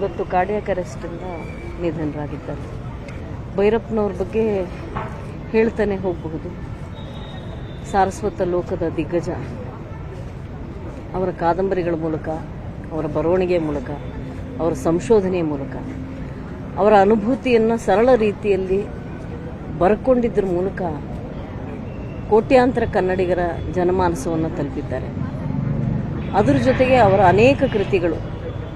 ಇವತ್ತು ಕಾರ್ಡಿಯಾಕ್ ಅರೆಸ್ಟಿಂದ ನಿಧನರಾಗಿದ್ದಾರೆ. ಭೈರಪ್ಪನವ್ರ ಬಗ್ಗೆ ಹೇಳ್ತಾನೆ ಹೋಗಬಹುದು. ಸಾರಸ್ವತ ಲೋಕದ ದಿಗ್ಗಜ, ಅವರ ಕಾದಂಬರಿಗಳ ಮೂಲಕ, ಅವರ ಬರವಣಿಗೆ ಮೂಲಕ, ಅವರ ಸಂಶೋಧನೆಯ ಮೂಲಕ, ಅವರ ಅನುಭೂತಿಯನ್ನು ಸರಳ ರೀತಿಯಲ್ಲಿ ಬರ್ಕೊಂಡಿದ್ದರ ಮೂಲಕ ಕೋಟ್ಯಾಂತರ ಕನ್ನಡಿಗರ ಜನಮಾನಸವನ್ನು ತಲುಪಿದ್ದಾರೆ. ಅದರ ಜೊತೆಗೆ ಅವರ ಅನೇಕ ಕೃತಿಗಳು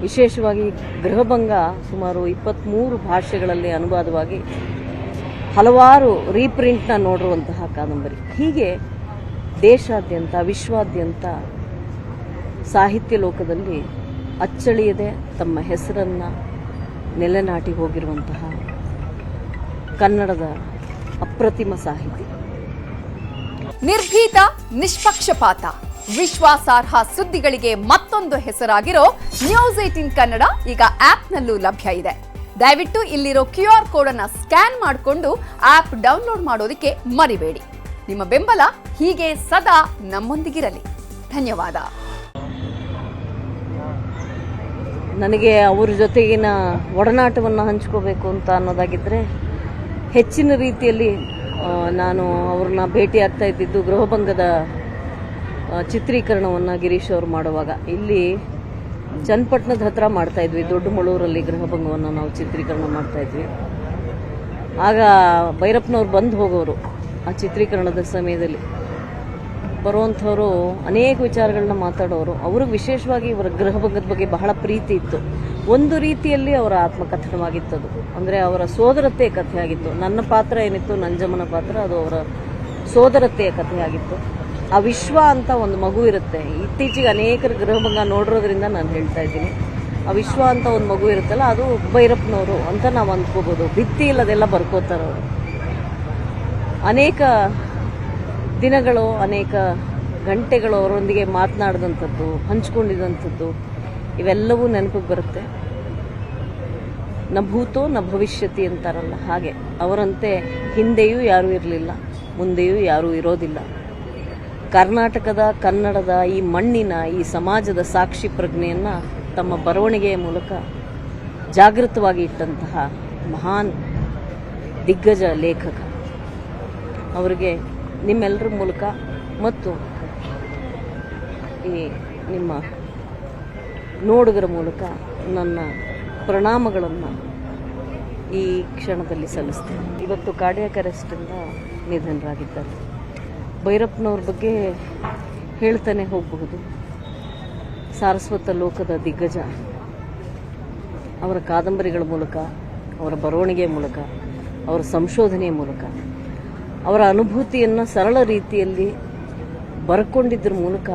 ವಿಶೇಷವಾಗಿ ಗೃಹಭಂಗ ಸುಮಾರು ಇಪ್ಪತ್ತ್ಮೂರು ಭಾಷೆಗಳಲ್ಲಿ ಅನುವಾದವಾಗಿ ಹಲವಾರು ರೀಪ್ರಿಂಟ್ನ ನೋಡಿರುವಂತಹ ಕಾದಂಬರಿ. ಹೀಗೆ ದೇಶಾದ್ಯಂತ, ವಿಶ್ವಾದ್ಯಂತ ಸಾಹಿತ್ಯ ಲೋಕದಲ್ಲಿ ಅಚ್ಚಳಿಯದೆ ತಮ್ಮ ಹೆಸರನ್ನು ನೆಲೆನಾಟಿ ಹೋಗಿರುವಂತಹ ಕನ್ನಡದ ಅಪ್ರತಿಮ ಸಾಹಿತಿ. ನಿರ್ಭೀತ, ನಿಷ್ಪಕ್ಷಪಾತ. ವಿಶ್ವಾಸಾರ್ಹ ಸುದ್ದಿಗಳಿಗೆ ಮತ್ತೊಂದು ಹೆಸರಾಗಿರೋ ನ್ಯೂಸ್ ಏಟಿನ್ ಕನ್ನಡ ಈಗ ಆಪ್ನಲ್ಲೂ ಲಭ್ಯ ಇದೆ. ದಯವಿಟ್ಟು ಇಲ್ಲಿರೋ ಕ್ಯೂ ಆರ್ ಕೋಡ್ ಅನ್ನ ಸ್ಕ್ಯಾನ್ ಮಾಡಿಕೊಂಡು ಆಪ್ ಡೌನ್ಲೋಡ್ ಮಾಡೋದಕ್ಕೆ ಮರಿಬೇಡಿ. ನಿಮ್ಮ ಬೆಂಬಲ ಹೀಗೆ ಸದಾ ನಮ್ಮೊಂದಿಗಿರಲಿ. ಧನ್ಯವಾದ. ನನಗೆ ಅವ್ರ ಜೊತೆಗಿನ ಒಡನಾಟವನ್ನು ಹಂಚ್ಕೋಬೇಕು ಅಂತ ಅನ್ನೋದಾಗಿದ್ದರೆ ಹೆಚ್ಚಿನ ರೀತಿಯಲ್ಲಿ ನಾನು ಅವ್ರನ್ನ ಭೇಟಿ ಆಗ್ತಾ ಇದ್ದಿದ್ದು ಗೃಹಭಂಗದ ಚಿತ್ರೀಕರಣವನ್ನು ಗಿರೀಶ್ ಅವರು ಮಾಡುವಾಗ. ಇಲ್ಲಿ ಚನ್ನಪಟ್ಟಣದ ಹತ್ರ ಮಾಡ್ತಾಯಿದ್ವಿ ದೊಡ್ಡ ಮಳೂರಲ್ಲಿ ಗೃಹಭಂಗವನ್ನು ನಾವು ಚಿತ್ರೀಕರಣ ಮಾಡ್ತಾ ಇದ್ವಿ. ಆಗ ಭೈರಪ್ಪನವ್ರು ಬಂದು ಹೋಗೋರು ಆ ಚಿತ್ರೀಕರಣದ ಸಮಯದಲ್ಲಿ. ಬರುವಂಥವರು ಅನೇಕ ವಿಚಾರಗಳನ್ನ ಮಾತಾಡೋರು. ಅವ್ರಿಗೆ ವಿಶೇಷವಾಗಿ ಇವರ ಗೃಹಭಂಗದ ಬಗ್ಗೆ ಬಹಳ ಪ್ರೀತಿ ಇತ್ತು. ಒಂದು ರೀತಿಯಲ್ಲಿ ಅವರ ಆತ್ಮಕಥನವಾಗಿತ್ತದು. ಅಂದರೆ ಅವರ ಸೋದರತೆಯ ಕಥೆ ಆಗಿತ್ತು ನನ್ನ ಪಾತ್ರ ಏನಿತ್ತು? ನಂಜಮ್ಮನ ಪಾತ್ರ. ಅದು ಅವರ ಸೋದರತೆಯ ಕಥೆ ಆಗಿತ್ತು ಆ ವಿಶ್ವ ಅಂತ ಒಂದು ಮಗು ಇರುತ್ತೆ. ಇತ್ತೀಚೆಗೆ ಅನೇಕರ ಗೃಹಭಂಗ ನೋಡಿರೋದ್ರಿಂದ ನಾನು ಹೇಳ್ತಾ ಇದ್ದೀನಿ. ಆ ವಿಶ್ವ ಅಂತ ಒಂದು ಮಗು ಇರುತ್ತಲ್ಲ, ಅದು ಭೈರಪ್ಪನವರು ಅಂತ ನಾವು ಅಂದ್ಕೋಬೋದು ಭಿತ್ತಿ ಇಲ್ಲದೆಲ್ಲ ಬರ್ಕೋತಾರೆ ಅವರು. ಅನೇಕ ದಿನಗಳು, ಅನೇಕ ಗಂಟೆಗಳು ಅವರೊಂದಿಗೆ ಮಾತನಾಡಿದಂಥದ್ದು, ಹಂಚ್ಕೊಂಡಿದಂಥದ್ದು, ಇವೆಲ್ಲವೂ ನೆನಪಿಗೆ ಬರುತ್ತೆ. ನ ಭೂತೋ, ನ ಭವಿಷ್ಯತಿ ಅಂತಾರಲ್ಲ, ಹಾಗೆ. ಅವರಂತೆ ಹಿಂದೆಯೂ ಯಾರೂ ಇರಲಿಲ್ಲ, ಮುಂದೆಯೂ ಯಾರೂ ಇರೋದಿಲ್ಲ. ಕರ್ನಾಟಕದ, ಕನ್ನಡದ ಈ ಮಣ್ಣಿನ, ಈ ಸಮಾಜದ ಸಾಕ್ಷಿ ಪ್ರಜ್ಞೆಯನ್ನು ತಮ್ಮ ಬರವಣಿಗೆಯ ಮೂಲಕ ಜಾಗೃತವಾಗಿ ಇಟ್ಟಂತಹ ಮಹಾನ್ ದಿಗ್ಗಜ ಲೇಖಕ. ಅವರಿಗೆ ನಿಮ್ಮೆಲ್ಲರ ಮೂಲಕ ಮತ್ತು ಈ ನಿಮ್ಮ ನೋಡುಗರ ಮೂಲಕ ನನ್ನ ಪ್ರಣಾಮಗಳನ್ನು ಈ ಕ್ಷಣದಲ್ಲಿ ಸಲ್ಲಿಸ್ತೇನೆ. ಇವತ್ತು ಕಾರ್ಡಿಯಾಕ್ ನಿಧನರಾಗಿದ್ದಾರೆ. ಭೈರಪ್ಪನವ್ರ ಬಗ್ಗೆ ಹೇಳ್ತಾನೆ ಹೋಗಬಹುದು. ಸಾರಸ್ವತ ಲೋಕದ ದಿಗ್ಗಜ. ಅವರ ಕಾದಂಬರಿಗಳ ಮೂಲಕ, ಅವರ ಬರವಣಿಗೆ ಮೂಲಕ, ಅವರ ಸಂಶೋಧನೆಯ ಮೂಲಕ, ಅವರ ಅನುಭೂತಿಯನ್ನು ಸರಳ ರೀತಿಯಲ್ಲಿ ಬರ್ಕೊಂಡಿದ್ದರ ಮೂಲಕ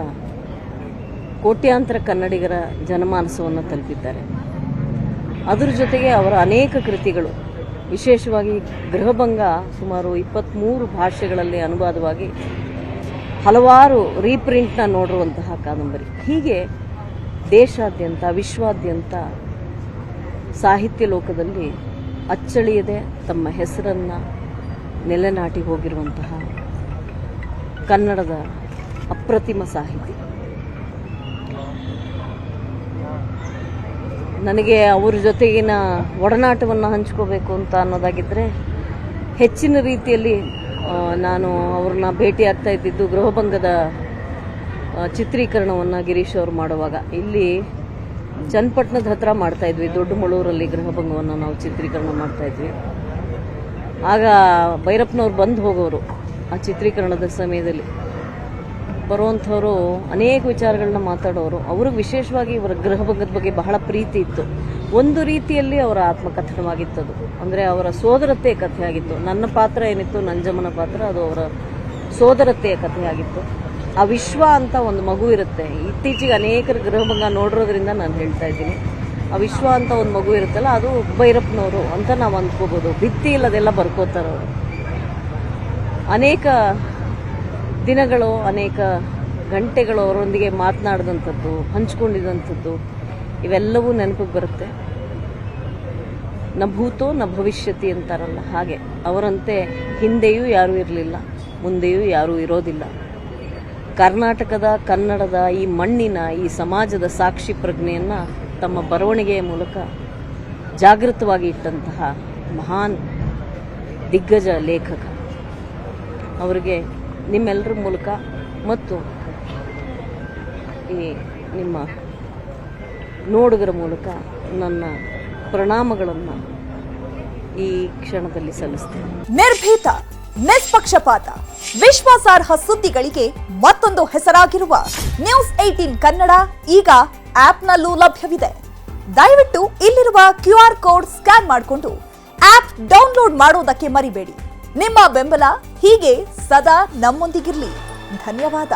ಕೋಟ್ಯಾಂತರ ಕನ್ನಡಿಗರ ಜನಮಾನಸವನ್ನು ತಲುಪಿದ್ದಾರೆ. ಅದರ ಜೊತೆಗೆ ಅವರ ಅನೇಕ ಕೃತಿಗಳು ವಿಶೇಷವಾಗಿ ಗೃಹಭಂಗ ಸುಮಾರು ಇಪ್ಪತ್ತ್ಮೂರು ಭಾಷೆಗಳಲ್ಲಿ ಅನುವಾದವಾಗಿ ಹಲವಾರು ರೀಪ್ರಿಂಟ್ನ ನೋಡಿರುವಂತಹ ಕಾದಂಬರಿ. ಹೀಗೆ ದೇಶಾದ್ಯಂತ, ವಿಶ್ವಾದ್ಯಂತ ಸಾಹಿತ್ಯ ಲೋಕದಲ್ಲಿ ಅಚ್ಚಳಿಯದೆ ತಮ್ಮ ಹೆಸರನ್ನು ನೆಲೆನಾಟಿ ಹೋಗಿರುವಂತಹ ಕನ್ನಡದ ಅಪ್ರತಿಮ ಸಾಹಿತಿ. ನನಗೆ ಅವ್ರ ಜೊತೆಗಿನ ಒಡನಾಟವನ್ನು ಹಂಚ್ಕೋಬೇಕು ಅಂತ ಅನ್ನೋದಾಗಿದ್ದರೆ ಹೆಚ್ಚಿನ ರೀತಿಯಲ್ಲಿ ನಾನು ಅವ್ರನ್ನ ಭೇಟಿ ಆಗ್ತಾ ಇದ್ದಿದ್ದು ಗೃಹಭಂಗದ ಚಿತ್ರೀಕರಣವನ್ನು ಗಿರೀಶ್ ಅವರು ಮಾಡುವಾಗ. ಇಲ್ಲಿ ಚನ್ನಪಟ್ಟಣದ ಹತ್ರ ಮಾಡ್ತಾ ಇದ್ವಿ ದೊಡ್ಡ ಮಳೂರಲ್ಲಿ ಗೃಹಭಂಗವನ್ನು ನಾವು ಚಿತ್ರೀಕರಣ ಮಾಡ್ತಾ ಇದ್ವಿ. ಆಗ ಭೈರಪ್ಪನವ್ರು ಬಂದು ಹೋಗೋರು ಆ ಚಿತ್ರೀಕರಣದ ಸಮಯದಲ್ಲಿ. ಬರುವಂಥವರು ಅನೇಕ ವಿಚಾರಗಳನ್ನ ಮಾತಾಡೋರು. ಅವ್ರಿಗೆ ವಿಶೇಷವಾಗಿ ಇವರ ಗೃಹಭಂಗದ ಬಗ್ಗೆ ಬಹಳ ಪ್ರೀತಿ ಇತ್ತು. ಒಂದು ರೀತಿಯಲ್ಲಿ ಅವರ ಆತ್ಮಕಥನವಾಗಿತ್ತದು. ಅಂದರೆ ಅವರ ಸೋದರತೆಯ ಕಥೆಯಾಗಿತ್ತು. ನನ್ನ ಪಾತ್ರ ಏನಿತ್ತು? ನಂಜಮ್ಮನ ಪಾತ್ರ. ಅದು ಅವರ ಸೋದರತೆಯ ಕಥೆ ಆಗಿತ್ತು ಆ ವಿಶ್ವ ಅಂತ ಒಂದು ಮಗು ಇರುತ್ತೆ. ಇತ್ತೀಚೆಗೆ ಅನೇಕರ ಗೃಹಭಂಗ ನೋಡಿರೋದ್ರಿಂದ ನಾನು ಹೇಳ್ತಾ ಇದ್ದೀನಿ. ಆ ವಿಶ್ವ ಅಂತ ಒಂದು ಮಗು ಇರುತ್ತಲ್ಲ, ಅದು ಭೈರಪ್ಪನವರು ಅಂತ ನಾವು ಅಂದ್ಕೋಬೋದು. ಭಿತ್ತಿ ಇಲ್ಲದೆಲ್ಲ ಬರ್ಕೋತಾರವರು. ಅನೇಕ ದಿನಗಳು, ಅನೇಕ ಗಂಟೆಗಳು ಅವರೊಂದಿಗೆ ಮಾತನಾಡಿದಂಥದ್ದು, ಹಂಚ್ಕೊಂಡಿದಂಥದ್ದು, ಇವೆಲ್ಲವೂ ನೆನಪಿಗೆ ಬರುತ್ತೆ. ನ ಭೂತೋ, ನ ಭವಿಷ್ಯತಿ ಅಂತಾರಲ್ಲ, ಹಾಗೆ. ಅವರಂತೆ ಹಿಂದೆಯೂ ಯಾರೂ ಇರಲಿಲ್ಲ, ಮುಂದೆಯೂ ಯಾರೂ ಇರೋದಿಲ್ಲ. ಕರ್ನಾಟಕದ, ಕನ್ನಡದ ಈ ಮಣ್ಣಿನ, ಈ ಸಮಾಜದ ಸಾಕ್ಷಿ ಪ್ರಜ್ಞೆಯನ್ನು ತಮ್ಮ ಬರವಣಿಗೆಯ ಮೂಲಕ ಜಾಗೃತವಾಗಿ ಇಟ್ಟಂತಹ ಮಹಾನ್ ದಿಗ್ಗಜ ಲೇಖಕ. ಅವರಿಗೆ ನಿಮ್ಮೆಲ್ಲರ ಮೂಲಕ ಮತ್ತು ಈ ನಿಮ್ಮ ನೋಡುಗರ ಮೂಲಕ ನನ್ನ ಪ್ರಣಾಮಗಳನ್ನು ಈ ಕ್ಷಣದಲ್ಲಿ ಸಲ್ಲಿಸ್ತೇನೆ. ನಿರ್ಭೀತ, ನಿಷ್ಪಕ್ಷಪಾತ, ವಿಶ್ವಾಸಾರ್ಹ ಸುದ್ದಿಗಳಿಗೆ ಮತ್ತೊಂದು ಹೆಸರಾಗಿರುವ ನ್ಯೂಸ್ ಏಟೀನ್ ಕನ್ನಡ ಈಗ ಆಪ್ನಲ್ಲೂ ಲಭ್ಯವಿದೆ. ದಯವಿಟ್ಟು ಇಲ್ಲಿರುವ ಕ್ಯೂ ಕೋಡ್ ಸ್ಕ್ಯಾನ್ ಮಾಡಿಕೊಂಡು ಆಪ್ ಡೌನ್ಲೋಡ್ ಮಾಡೋದಕ್ಕೆ ಮರಿಬೇಡಿ. ನಿಮ್ಮ ಬೆಂಬಲ ಹೀಗೆ ಸದಾ ನಮ್ಮೊಂದಿಗಿರಲಿ. ಧನ್ಯವಾದ.